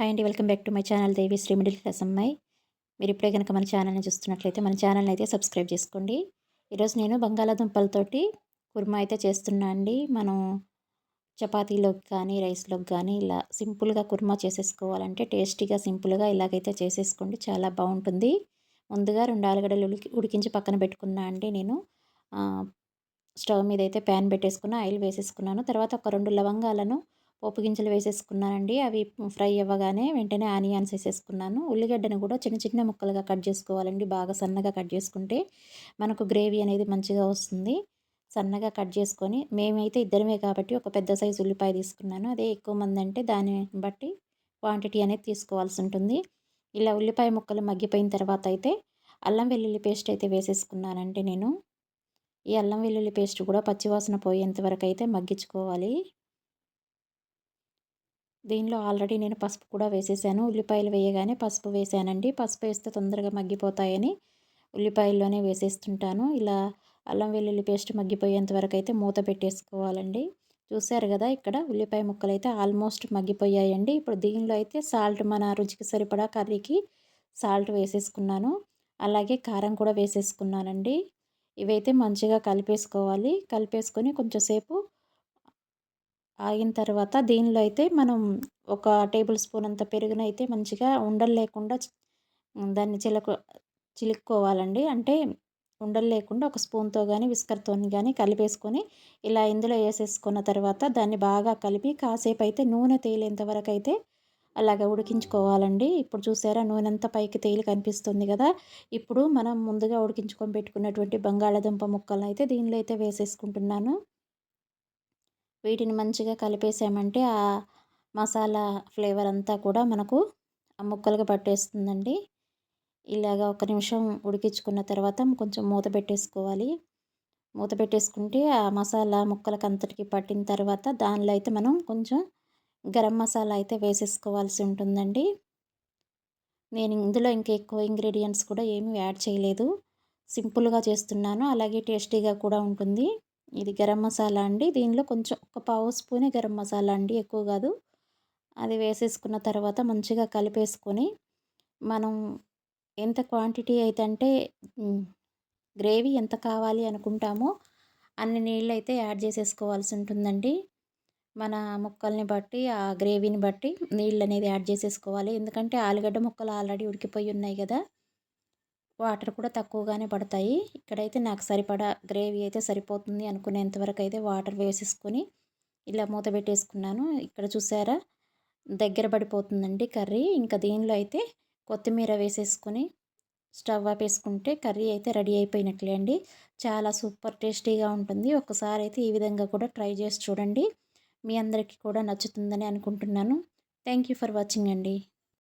Hi అండి. Welcome back to my channel Devi Sri middle class అమ్మాయి. మీరు ఇప్పుడే కనుక మన ఛానల్ని చూస్తున్నట్లయితే మన ఛానల్ని అయితే సబ్స్క్రైబ్ చేసుకోండి. ఈరోజు నేను బంగాళాదుంపలతోటి కుర్మా అయితే చేస్తున్నా అండి. మనం చపాతీలోకి కానీ రైస్లోకి కానీ ఇలా సింపుల్గా కుర్మా చేసేసుకోవాలంటే టేస్టీగా సింపుల్గా ఇలాగైతే చేసేసుకోండి. చాలా బాగుంటుంది. ముందుగా రెండు ఆలుగడ్డలు ఉడికి ఉడికించి పక్కన పెట్టుకున్నా అండి నేను. స్టవ్ మీద అయితే ప్యాన్ పెట్టేసుకున్న ఆయిల్ వేసేసుకున్నాను. తర్వాత ఒక రెండు లవంగాలను పోపు గింజలు వేసేసుకున్నానండి. అవి ఫ్రై అవ్వగానే వెంటనే ఆనియన్స్ వేసేసుకున్నాను. ఉల్లిగడ్డను కూడా చిన్న చిన్న ముక్కలుగా కట్ చేసుకోవాలండి. బాగా సన్నగా కట్ చేసుకుంటే మనకు గ్రేవీ అనేది మంచిగా వస్తుంది. సన్నగా కట్ చేసుకొని మేమైతే ఇద్దరమే కాబట్టి ఒక పెద్ద సైజు ఉల్లిపాయ తీసుకున్నాను. అదే ఎక్కువ మంది అంటే దాన్ని బట్టి క్వాంటిటీ అనేది తీసుకోవాల్సి ఉంటుంది. ఇలా ఉల్లిపాయ ముక్కలు మగ్గిపోయిన తర్వాత అయితే అల్లం వెల్లుల్లి పేస్ట్ అయితే వేసేసుకున్నానంటే నేను. ఈ అల్లం వెల్లుల్లి పేస్ట్ కూడా పచ్చివాసన పోయేంత వరకు అయితే మగ్గించుకోవాలి. దీనిలో ఆల్రెడీ నేను పసుపు కూడా వేసేసాను. ఉల్లిపాయలు వేయగానే పసుపు వేసానండి. పసుపు వేస్తే తొందరగా మగ్గిపోతాయని ఉల్లిపాయల్లోనే వేసేస్తుంటాను. ఇలా అల్లం వెల్లుల్లి పేస్ట్ మగ్గిపోయేంత వరకు అయితే మూత పెట్టేసుకోవాలండి. చూశారు కదా ఇక్కడ ఉల్లిపాయ ముక్కలు అయితే ఆల్మోస్ట్ మగ్గిపోయాయండి. ఇప్పుడు దీనిలో అయితే సాల్ట్ మన రుచికి సరిపడా కర్రీకి సాల్ట్ వేసేసుకున్నాను. అలాగే కారం కూడా వేసేసుకున్నానండి. ఇవైతే మంచిగా కలిపేసుకోవాలి. కలిపేసుకొని కొంచెంసేపు ఆగిన తర్వాత దీనిలో అయితే మనం ఒక టేబుల్ స్పూన్ అంత పెరుగునైతే మంచిగా ఉండలు లేకుండా దాన్ని చిలక చిలుక్కోవాలండి. అంటే ఉండలు లేకుండా ఒక స్పూన్తో కానీ విస్కర్తో కానీ కలిపేసుకొని ఇలా ఇందులో వేసేసుకున్న తర్వాత దాన్ని బాగా కలిపి కాసేపు అయితే నూనె తేలేంత వరకు అయితే అలాగ ఉడికించుకోవాలండి. ఇప్పుడు చూసారా నూనె అంతా పైకి తేలి కనిపిస్తుంది కదా! ఇప్పుడు మనం ముందుగా ఉడికించుకొని పెట్టుకున్నటువంటి బంగాళాదుంప ముక్కలను అయితే దీనిలో అయితే వేసేసుకుంటున్నాను. వీటిని మంచిగా కలిపేసామంటే ఆ మసాలా ఫ్లేవర్ అంతా కూడా మనకు ఆ ముక్కలుగా పట్టేస్తుందండి. ఇలాగ ఒక నిమిషం ఉడికించుకున్న తర్వాత కొంచెం మూత పెట్టేసుకోవాలి. మూత పెట్టేసుకుంటే ఆ మసాలా ముక్కలకి అంతటికి పట్టిన తర్వాత దానిలో అయితే మనం కొంచెం గరం మసాలా అయితే వేసేసుకోవాల్సి ఉంటుందండి. నేను ఇందులో ఇంకా ఎక్కువ ఇంగ్రీడియంట్స్ కూడా ఏమీ యాడ్ చేయలేదు. సింపుల్గా చేస్తున్నాను. అలాగే టేస్టీగా కూడా ఉంటుంది. ఇది గరం మసాలా అండి. దీనిలో కొంచెం ఒక పావు స్పూనే గరం మసాలా అండి. ఎక్కువ కాదు. అది వేసేసుకున్న తర్వాత మంచిగా కలిపేసుకొని మనం ఎంత క్వాంటిటీ అయితే అంటే గ్రేవీ ఎంత కావాలి అనుకుంటామో అన్ని నీళ్ళు అయితే యాడ్ చేసేసుకోవాల్సి ఉంటుందండి. మన ముక్కల్ని బట్టి ఆ గ్రేవీని బట్టి నీళ్ళు అనేది యాడ్ చేసేసుకోవాలి. ఎందుకంటే ఆలుగడ్డ ముక్కలు ఆల్రెడీ ఉడికిపోయి ఉన్నాయి కదా. వాటర్ కూడా తక్కువగానే పడతాయి. ఇక్కడైతే నాకు సరిపడా గ్రేవీ అయితే సరిపోతుంది అనుకునేంతవరకు అయితే వాటర్ వేసేసుకొని ఇలా మూత పెట్టేసుకున్నాను. ఇక్కడ చూసారా? దగ్గర పడిపోతుందండి కర్రీ. ఇంకా దీనిలో అయితే కొత్తిమీర వేసేసుకొని స్టవ్ ఆపేసుకుంటే కర్రీ అయితే రెడీ అయిపోయినట్లే అండి. చాలా సూపర్ టేస్టీగా ఉంటుంది. ఒకసారి అయితే ఈ విధంగా కూడా ట్రై చేసి చూడండి. మీ అందరికీ కూడా నచ్చుతుందని అనుకుంటున్నాను. థ్యాంక్ యూ ఫర్ వాచింగ్ అండి.